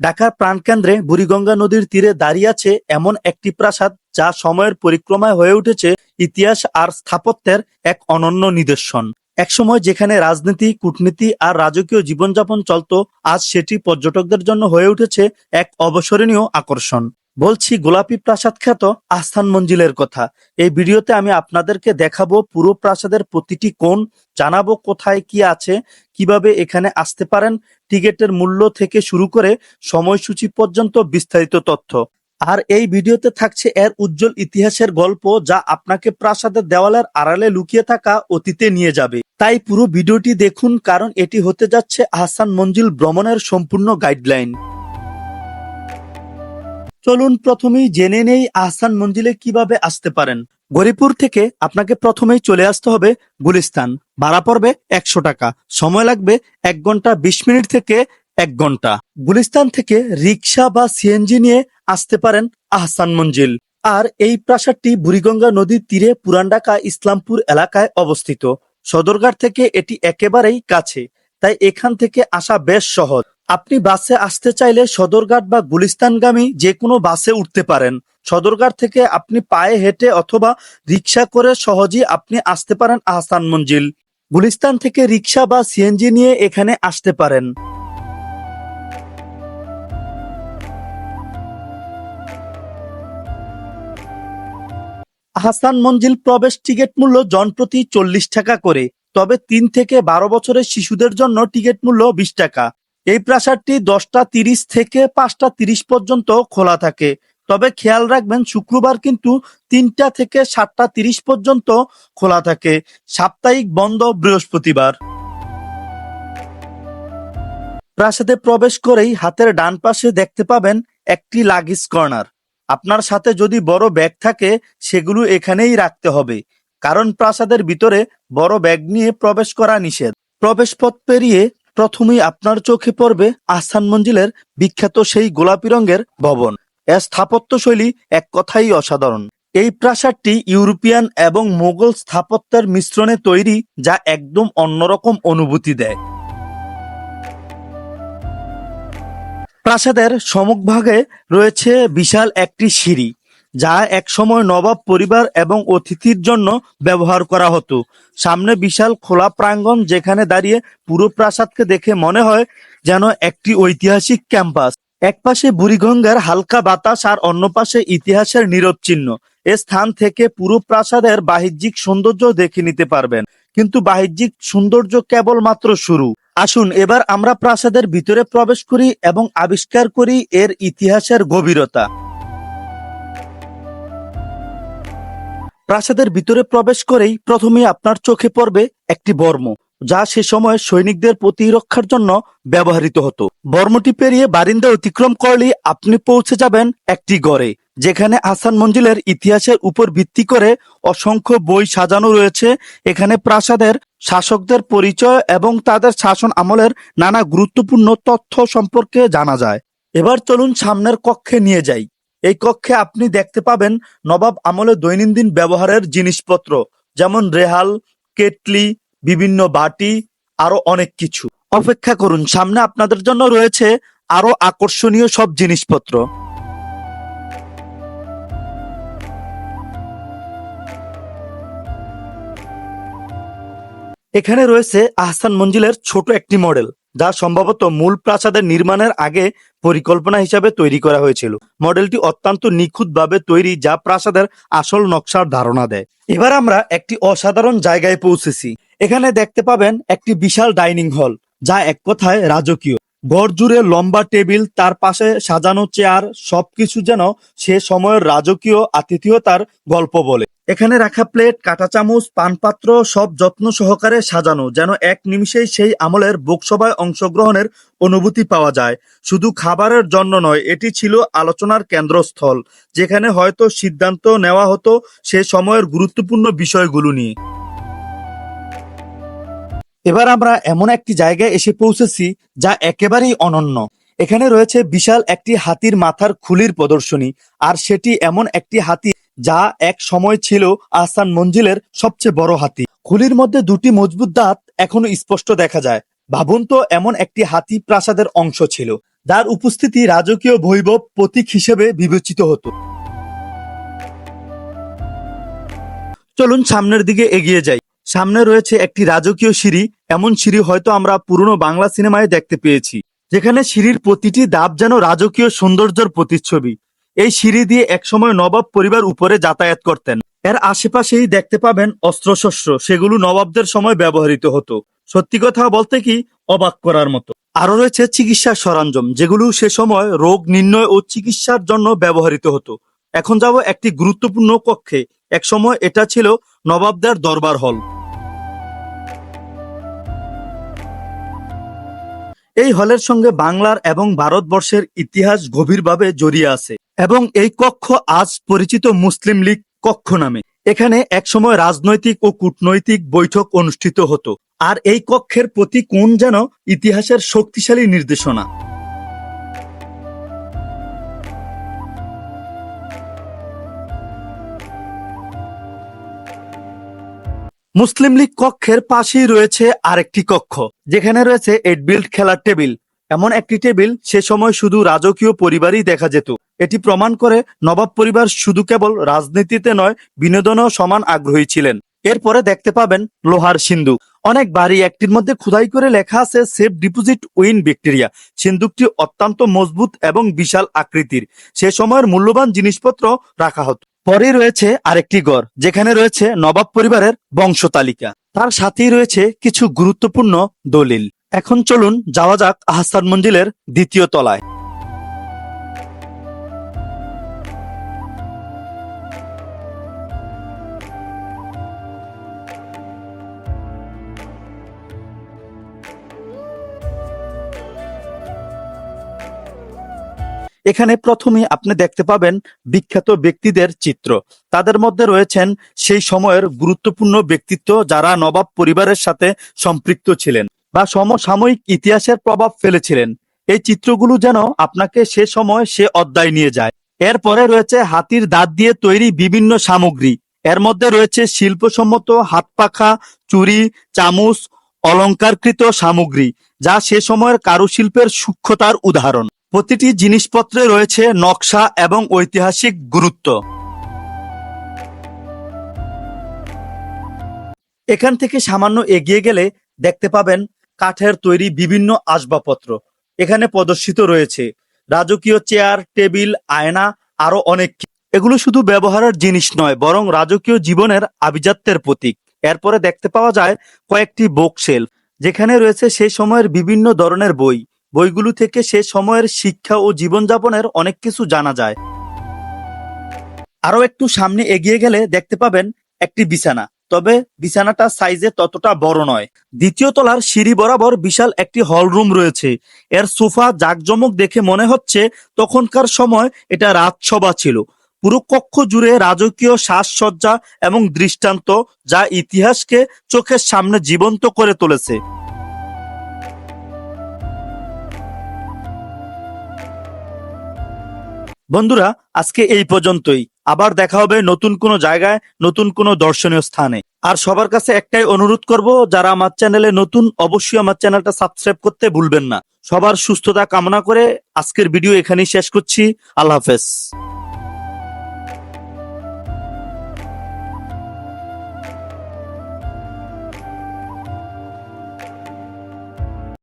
ঢাকার প্রাণকেন্দ্রে বুড়িগঙ্গা নদীর তীরে দাঁড়িয়ে আছে এমন একটি প্রাসাদ যা সময়ের পরিক্রমায় হয়ে উঠেছে ইতিহাস আর স্থাপত্যের এক অনন্য নিদর্শন। একসময় যেখানে রাজনীতি, কূটনীতি আর রাজকীয় জীবনযাপন চলত, আজ সেটি পর্যটকদের জন্য হয়ে উঠেছে এক অবসরণীয় আকর্ষণ। বলছি গোলাপি প্রাসাদ খ্যাত আস্থান মঞ্জিলের কথা। এই ভিডিওতে আমি আপনাদেরকে দেখাবো পুরো প্রাসাদের প্রতিটি কোণ, জানাব কোথায় কি আছে, কীভাবে এখানে আসতে পারেন, টিকিটের মূল্য থেকে শুরু করে সময়সূচি পর্যন্ত বিস্তারিত তথ্য। আর এই ভিডিওতে থাকছে এর উজ্জ্বল ইতিহাসের গল্প যা আপনাকে প্রাসাদের দেওয়ালের আড়ালে লুকিয়ে থাকা অতীতে নিয়ে যাবে। তাই পুরো ভিডিওটি দেখুন, কারণ এটি হতে যাচ্ছে আহসান মঞ্জিল ভ্রমণের সম্পূর্ণ গাইডলাইন চলুন প্রথমেই জেনে নেই আহসান মঞ্জিলে কীভাবে আসতে পারেন। গরিপুর থেকে আপনাকে প্রথমেই চলে আসতে হবে গুলিস্তান। ভাড়া পড়বে একশো টাকা, সময় লাগবে এক ঘণ্টা বিশ মিনিট থেকে এক ঘণ্টা। গুলিস্তান থেকে রিক্সা বা সিএনজি নিয়ে আসতে পারেন আহসান মঞ্জিল। আর এই প্রাসাদটি বুড়িগঙ্গা নদীর তীরে পুরান ঢাকা ইসলামপুর এলাকায় অবস্থিত। সদরঘাট থেকে এটি একেবারেই কাছে, তাই এখান থেকে আসা বেশ সহজ। আপনি বাসে আসতে চাইলে সদরঘাট বা গুলিস্তানগামী যে কোনো বাসে উঠতে পারেন। সদরঘাট থেকে আপনি পায়ে হেঁটে অথবা রিক্সা করে সহজেই আপনি আসতে পারেন আহসান মঞ্জিল। গুলিস্তান থেকে রিক্সা বা সিএনজি নিয়ে এখানে আসতে পারেন। আহসান মঞ্জিল প্রবেশ টিকিট মূল্য জনপ্রতি চল্লিশ টাকা করে, তবে তিন থেকে বারো বছরের শিশুদের জন্য টিকিট মূল্য বিশ টাকা। এই প্রাসাদটি দশটা তিরিশ থেকে পাঁচটা তিরিশ পর্যন্ত খোলা থাকে। তবে খেয়াল রাখবেন, শুক্রবার কিন্তু তিনটা থেকে সাতটা তিরিশ পর্যন্ত খোলা থাকে। সাপ্তাহিক বন্ধ বৃহস্পতিবার। প্রাসাদে প্রবেশ করেই হাতের ডান পাশে দেখতে পাবেন একটি লাগেজ কর্নার। আপনার সাথে যদি বড় ব্যাগ থাকে, সেগুলো এখানেই রাখতে হবে। কারণ প্রাসাদের ভিতরে বড় ব্যাগ নিয়ে প্রবেশ করা নিষেধ। প্রবেশ পথ পেরিয়ে প্রথমেই আপনার চোখে পড়বে আহসান মঞ্জিলের বিখ্যাত সেই গোলাপি রঙের ভবন। এর স্থাপত্যশৈলী এক কথাই অসাধারণ। এই প্রাসাদটি ইউরোপিয়ান এবং মোগল স্থাপত্যের মিশ্রণে তৈরি, যা একদম অন্যরকম অনুভূতি দেয়। প্রাসাদের সম্মুখভাগে রয়েছে বিশাল একটি সিঁড়ি। যা একসময় নবাব পরিবার এবং অতিথির জন্য ব্যবহার করা হতো। সামনে বিশাল খোলা প্রাঙ্গণ যেখানে দাঁড়িয়ে পুরো প্রাসাদকে দেখে মনে হয় যেন একটি ঐতিহাসিক ক্যাম্পাস। একপাশে বুড়িগঙ্গার হালকা বাতাস আর অন্য পাশে ইতিহাসের নীরব চিহ্ন। এ স্থান থেকে পুরো প্রাসাদের বাহ্যিক সৌন্দর্য দেখে নিতে পারবেন। কিন্তু বাহ্যিক সৌন্দর্য কেবলমাত্র শুরু। আসুন এবার আমরা প্রাসাদের ভিতরে প্রবেশ করি এবং আবিষ্কার করি এর ইতিহাসের গভীরতা। প্রাসাদের ভিতরে প্রবেশ করেই প্রথমেই আপনার চোখে পড়বে একটি বর্ম, যা সে সময় সৈনিকদের প্রতিরক্ষার জন্য ব্যবহৃত হতো। বর্মটি পেরিয়ে বারিন্দা অতিক্রম করলেই আপনি পৌঁছে যাবেন একটি গড়ে, যেখানে আসান মঞ্জিলের ইতিহাসের উপর ভিত্তি করে অসংখ্য বই সাজানো রয়েছে। এখানে প্রাসাদের শাসকদের পরিচয় এবং তাদের শাসন আমলের নানা গুরুত্বপূর্ণ তথ্য সম্পর্কে জানা যায়। এবার চলুন সামনের কক্ষে নিয়ে যাই। এই কক্ষে আপনি দেখতে পাবেন নবাব আমলে দৈনন্দিন ব্যবহারের জিনিসপত্র, যেমন রেহাল, কেটলি, বিভিন্ন বাটি, আরও অনেক কিছু। অপেক্ষা করুন, সামনে আপনাদের জন্য রয়েছে আরও আকর্ষণীয় সব জিনিসপত্র। এখানে রয়েছে আহসান মঞ্জিলের ছোট একটি মডেল। যা সম্ভবত মূল প্রাসাদের নির্মাণের আগে পরিকল্পনা হিসাবে তৈরি করা হয়েছিল। মডেলটি অত্যন্ত নিখুঁতভাবে তৈরি, যা প্রাসাদের আসল নকশার ধারণা দেয়। এবার আমরা একটি অসাধারণ জায়গায় পৌঁছেছি। এখানে দেখতে পাবেন একটি বিশাল ডাইনিং হল, যা এক কথায় রাজকীয়। ঘর জুড়ে লম্বা টেবিল, তার পাশে সাজানো চেয়ার, সবকিছু যেন সে সময়ের রাজকীয় আতিথেয়তার গল্প বলে। এখানে রাখা প্লেট, কাঁটা চামচ, পানপাত্র, সব যত্ন সহকারে সাজানো, যেন এক নিমিষেই সেই আমলের বুকসভায় অংশগ্রহণের অনুভূতি পাওয়া যায়। শুধু খাবারের জন্য নয়, এটি ছিল আলোচনার কেন্দ্রস্থল, যেখানে হয়তো সিদ্ধান্ত নেওয়া হতো সে সময়ের গুরুত্বপূর্ণ বিষয়গুলো নিয়ে। এবার আমরা এমন একটি জায়গায় এসে পৌঁছেছি যা একেবারেই অনন্য। এখানে রয়েছে বিশাল একটি হাতির মাথার খুলির প্রদর্শনী, আর সেটি এমন একটি হাতি যা এক সময় ছিল আহসান মঞ্জিলের সবচেয়ে বড় হাতি। খুলির মধ্যে দুটি মজবুত দাঁত এখনও স্পষ্ট দেখা যায়। ভাবুন তো, এমন একটি হাতি প্রাসাদের অংশ ছিল, যার উপস্থিতি রাজকীয় বৈভব প্রতীক হিসেবে বিবেচিত হতো। চলুন সামনের দিকে এগিয়ে যাই। সামনে রয়েছে একটি রাজকীয় সিঁড়ি। এমন সিঁড়ি হয়তো আমরা পুরনো বাংলা সিনেমায় দেখতে পেয়েছি। যেখানে সিঁড়ির প্রতিটি ধাপ যেন রাজকীয় সৌন্দর্যের প্রতিচ্ছবি। এই সিঁড়ি দিয়ে একসময় নবাব পরিবার উপরে যাতায়াত করতেন। এর আশেপাশেই দেখতে পাবেন অস্ত্রশস্ত্র। সেগুলো নবাবদের সময় ব্যবহৃত হতো। সত্যি কথা বলতে কি, অবাক করার মতো। আরও রয়েছে চিকিৎসার সরঞ্জাম, যেগুলো সে সময় রোগ নির্ণয় ও চিকিৎসার জন্য ব্যবহৃত হতো। এখন যাব একটি গুরুত্বপূর্ণ কক্ষে। একসময় এটা ছিল নবাবদের দরবার হল। এই হলের সঙ্গে বাংলার এবং ভারতবর্ষের ইতিহাস গভীরভাবে জড়িয়ে আছে এবং এই কক্ষ আজ পরিচিত মুসলিম লীগ কক্ষ নামে। এখানে একসময় রাজনৈতিক ও কূটনৈতিক বৈঠক অনুষ্ঠিত হতো। আর এই কক্ষের প্রতি কোন যেন ইতিহাসের শক্তিশালী নির্দেশনা। মুসলিম লীগ কক্ষের পাশেই রয়েছে আরেকটি কক্ষ, যেখানে রয়েছে এডবিল্ড খেলার টেবিল। এমন একটি টেবিল সে সময় শুধু রাজকীয় পরিবারই দেখা যেত। এটি প্রমাণ করে নবাব পরিবার শুধু কেবল রাজনীতিতে নয়, বিনোদনেও সমান আগ্রহী ছিলেন। এরপরে দেখতে পাবেন লোহার সিন্ধু অনেক বাড়ি একটির মধ্যে খোদাই করে লেখা আছে সেফ ডিপোজিট উইন ব্যাকটেরিয়া সিন্ধুকটি অত্যন্ত মজবুত এবং বিশাল আকৃতির। সে সময়ের মূল্যবান জিনিসপত্র রাখা হতো। পরে রয়েছে আরেকটি গড়, যেখানে রয়েছে নবাব পরিবারের বংশ তালিকা। তার সাথেই রয়েছে কিছু গুরুত্বপূর্ণ দলিল। এখন চলুন যাওয়া যাক আহসান মঞ্জিলের দ্বিতীয় তলায়। এখানে প্রথমে আপনি দেখতে পাবেন বিখ্যাত ব্যক্তিদের চিত্র। তাদের মধ্যে রয়েছেন সেই সময়ের গুরুত্বপূর্ণ ব্যক্তিত্ব যারা নবাব পরিবারের সাথে সম্পৃক্ত ছিলেন বা সমসাময়িক ইতিহাসের প্রভাব ফেলেছিলেন। এই চিত্রগুলো যেন আপনাকে সে সময় সে অধ্যায় নিয়ে যায়। এরপরে রয়েছে হাতির দাঁত দিয়ে তৈরি বিভিন্ন সামগ্রী। এর মধ্যে রয়েছে শিল্পসম্মত হাত পাখা চুরি চামচ অলংকারকৃত সামগ্রী, যা সে সময়ের কারুশিল্পের সূক্ষ্মতার উদাহরণ। প্রতিটি জিনিসপত্রে রয়েছে নকশা এবং ঐতিহাসিক গুরুত্ব। এখান থেকে সামান্য এগিয়ে গেলে দেখতে পাবেন কাঠের তৈরি বিভিন্ন আসবাবপত্র। এখানে প্রদর্শিত রয়েছে রাজকীয় চেয়ার, টেবিল, আয়না, আরও অনেক এগুলো শুধু ব্যবহারের জিনিস নয়, বরং রাজকীয় জীবনের আভিজাত্যের প্রতীক। এরপরে দেখতে পাওয়া যায় কয়েকটি বুক শেলফ যেখানে রয়েছে সেই সময়ের বিভিন্ন ধরনের বই। বইগুলো থেকে সে সময়ের শিক্ষা ও জীবনযাপনের অনেক কিছু জানা যায়। আরও একটু সামনে এগিয়ে গেলে দেখতে পাবেন একটি বিছানা। তবে বিছানাটা সাইজে ততটা বড় নয়। দ্বিতীয় তলার সিঁড়ি বরাবর বিশাল একটি হল রুম রয়েছে। এর সোফা জাকজমক দেখে মনে হচ্ছে তখনকার সময় এটা রাজসভা ছিল। পুরো কক্ষ জুড়ে রাজকীয় সাজসজ্জা এবং দৃষ্টান্ত যা ইতিহাসকে চোখের সামনে জীবন্ত করে তুলেছে। বন্ধুরা, আজকে এই পর্যন্তই। আবার দেখা হবে নতুন কোনো জায়গায়, নতুন কোনো দর্শনীয় স্থানে। আর সবার কাছে একটাই অনুরোধ করব, যারা আমার চ্যানেলে নতুন, অবশ্যই আমার চ্যানেলটা সাবস্ক্রাইব করতে ভুলবেন না। সবার সুস্থতা কামনা করে আজকের ভিডিও এখানেই শেষ করছি। আল্লাহ হাফেজ।